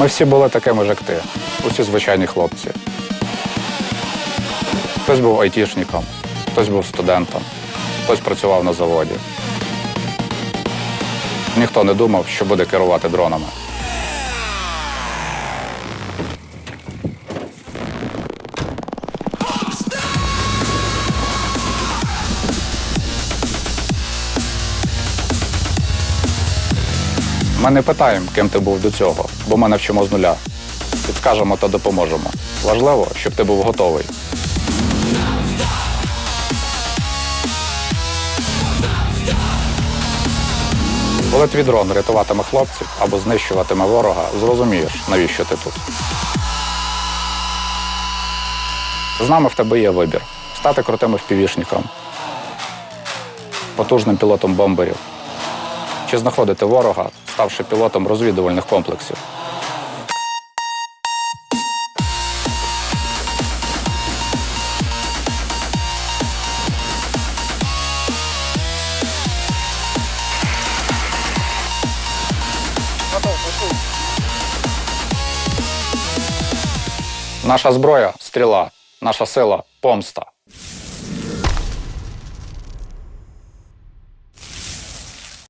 Ми всі були такими ж, як ти. Усі звичайні хлопці. Хтось був айтішником, хтось був студентом, хтось працював на заводі. Ніхто не думав, що буде керувати дронами. Ми не питаємо, ким ти був до цього, бо ми навчимо з нуля. Підскажемо та допоможемо. Важливо, щоб ти був готовий. Коли твій дрон рятуватиме хлопців або знищуватиме ворога, зрозумієш, навіщо ти тут. З нами в тебе є вибір: стати крутим впівішником, потужним пілотом бомберів, чи знаходити ворога, ставши пілотом розвідувальних комплексів. Наша зброя стріла, наша сила помста.